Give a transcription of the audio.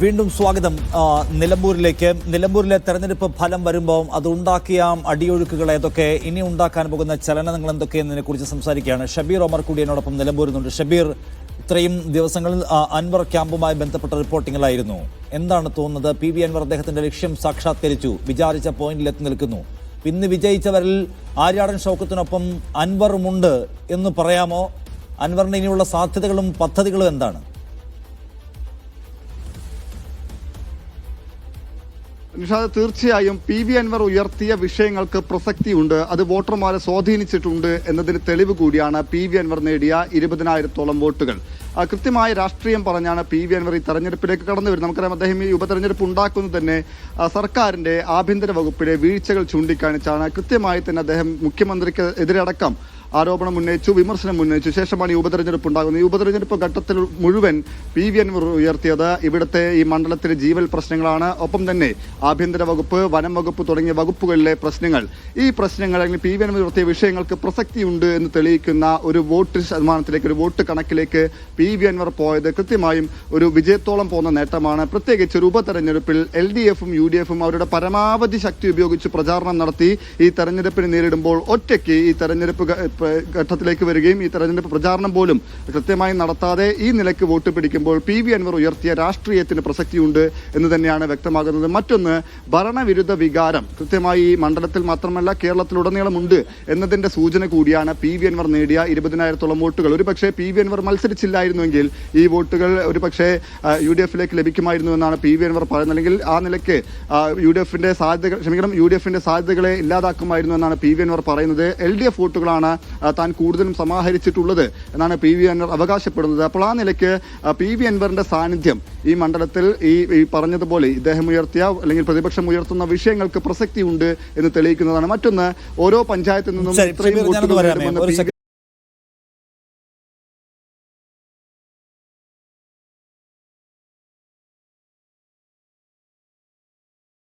വീണ്ടും സ്വാഗതം. നിലമ്പൂരിലേക്ക്. നിലമ്പൂരിലെ തെരഞ്ഞെടുപ്പ് ഫലം വരുമ്പോൾ അത് ഉണ്ടാക്കിയ അടിയൊഴുക്കുകൾ ഏതൊക്കെ? ഇനി ഉണ്ടാക്കാൻ പോകുന്ന ചലനങ്ങൾ എന്തൊക്കെയെന്നതിനെ കുറിച്ച് സംസാരിക്കുകയാണ് ഷബീർ ഒമർ കൂടി എന്നോടൊപ്പം നിലമ്പൂരിൽ ഷബീർ ഇത്രയും ദിവസങ്ങളിൽ അൻവർ ക്യാമ്പുമായി ബന്ധപ്പെട്ട റിപ്പോർട്ടിങ്ങിലായിരുന്നു എന്താണ് തോന്നുന്നത്? പി വി അൻവർ അദ്ദേഹത്തിന്റെ ലക്ഷ്യം സാക്ഷാത്കരിച്ചു. വിചാരിച്ച പോയിന്റിൽ എത്തി നിൽക്കുന്നു. ഇന്ന് വിജയിച്ചവരിൽ ആര്യാടൻ ഷൗക്കത്തിനൊപ്പം അൻവറുമുണ്ട് എന്ന് പറയാമോ? അൻവറിന് ഇനിയുള്ള സാധ്യതകളും പദ്ധതികളും എന്താണ്? നിഷാദ് തീർച്ചയായും പി വി അൻവർ ഉയർത്തിയ വിഷയങ്ങൾക്ക് പ്രസക്തിയുണ്ട്. അത് വോട്ടർമാരെ സ്വാധീനിച്ചിട്ടുണ്ട് എന്നതിന് തെളിവ് കൂടിയാണ് പി വി അൻവർ നേടിയ ഇരുപതിനായിരത്തോളം വോട്ടുകൾ. കൃത്യമായ രാഷ്ട്രീയം പറഞ്ഞാണ് പി വി അൻവർ ഈ തെരഞ്ഞെടുപ്പിലേക്ക് കടന്നു വരുന്നത്. നമുക്കറിയാം അദ്ദേഹം ഈ ഉപതെരഞ്ഞെടുപ്പ് ഉണ്ടാക്കുന്നത് തന്നെ സർക്കാരിന്റെ ആഭ്യന്തര വകുപ്പിലെ വീഴ്ചകൾ ചൂണ്ടിക്കാണിച്ചാണ്. കൃത്യമായി തന്നെ അദ്ദേഹം മുഖ്യമന്ത്രിക്ക് എതിരടക്കം ആരോപണം ഉന്നയിച്ചു വിമർശനം ഉന്നയിച്ചു. ശേഷമാണ് ഈ ഉപതെരഞ്ഞെടുപ്പ് ഉണ്ടാകുന്നത്. ഈ ഉപതെരഞ്ഞെടുപ്പ് ഘട്ടത്തിൽ മുഴുവൻ പി വി അൻവർ ഉയർത്തിയത് ഇവിടുത്തെ ഈ മണ്ഡലത്തിലെ ജീവൽ പ്രശ്നങ്ങളാണ്. ഒപ്പം തന്നെ ആഭ്യന്തര വകുപ്പ് വനം വകുപ്പ് തുടങ്ങിയ വകുപ്പുകളിലെ പ്രശ്നങ്ങൾ. ഈ പ്രശ്നങ്ങൾ അല്ലെങ്കിൽ പി വി അൻവർ ഉയർത്തിയ വിഷയങ്ങൾക്ക് പ്രസക്തിയുണ്ട് എന്ന് തെളിയിക്കുന്ന ഒരു വോട്ട് ശതമാനത്തിലേക്ക് ഒരു വോട്ട് കണക്കിലേക്ക് പി വി അൻവർ പോയത് കൃത്യമായും ഒരു വിജയത്തോളം പോകുന്ന നേട്ടമാണ്. പ്രത്യേകിച്ച് ഒരു ഉപതെരഞ്ഞെടുപ്പിൽ എൽ ഡി എഫും യു ഡി എഫും അവരുടെ പരമാവധി ശക്തി ഉപയോഗിച്ച് പ്രചാരണം നടത്തി ഈ തെരഞ്ഞെടുപ്പിനെ നേരിടുമ്പോൾ ഒറ്റയ്ക്ക് ഈ തെരഞ്ഞെടുപ്പ് ഘട്ടത്തിലേക്ക് വരികയും ഈ തെരഞ്ഞെടുപ്പ് പ്രചാരണം പോലും കൃത്യമായി നടത്താതെ ഈ നിലയ്ക്ക് വോട്ട് പിടിക്കുമ്പോൾ പി വി അൻവർ ഉയർത്തിയ രാഷ്ട്രീയത്തിന് പ്രസക്തിയുണ്ട് എന്ന് തന്നെയാണ് വ്യക്തമാകുന്നത്. മറ്റൊന്ന് ഭരണവിരുദ്ധ വികാരം. കൃത്യമായി ഈ മണ്ഡലത്തിൽ മാത്രമല്ല കേരളത്തിലുടനീളമുണ്ട് എന്നതിന്റെ സൂചന കൂടിയാണ് പി വി അൻവർ നേടിയ ഇരുപതിനായിരത്തോളം വോട്ടുകൾ. ഒരുപക്ഷെ പി വി അൻവർ മത്സരിച്ചില്ലായിരുന്നുവെങ്കിൽ ഈ വോട്ടുകൾ ഒരു പക്ഷേ യു ഡി എഫിലേക്ക് ലഭിക്കുമായിരുന്നു എന്നാണ് പി വി അൻവർ പറയുന്നത്. അല്ലെങ്കിൽ ആ നിലയ്ക്ക് യു ഡി എഫിന്റെ സാധ്യതകൾ ക്ഷമിക്കണം യു ഡി എഫിന്റെ സാധ്യതകളെ ഇല്ലാതാക്കുമായിരുന്നു എന്നാണ് പി വി അൻവർ പറയുന്നത്. എൽ ഡി എഫ് വോട്ടുകളാണ് താൻ കൂടുതലും സമാഹരിച്ചിട്ടുള്ളത് എന്നാണ് പി വി അൻവർ അവകാശപ്പെടുന്നത്. അപ്പോൾ ആ നിലയ്ക്ക് പി വി അൻവറിന്റെ സാന്നിധ്യം ഈ മണ്ഡലത്തിൽ ഈ പറഞ്ഞതുപോലെ ഇദ്ദേഹം ഉയർത്തിയ അല്ലെങ്കിൽ പ്രതിപക്ഷം ഉയർത്തുന്ന വിഷയങ്ങൾക്ക് പ്രസക്തിയുണ്ട് എന്ന് തെളിയിക്കുന്നതാണ്. മറ്റൊന്ന് ഓരോ പഞ്ചായത്തിൽ നിന്നും ഇത്രയും വോട്ടുകൾ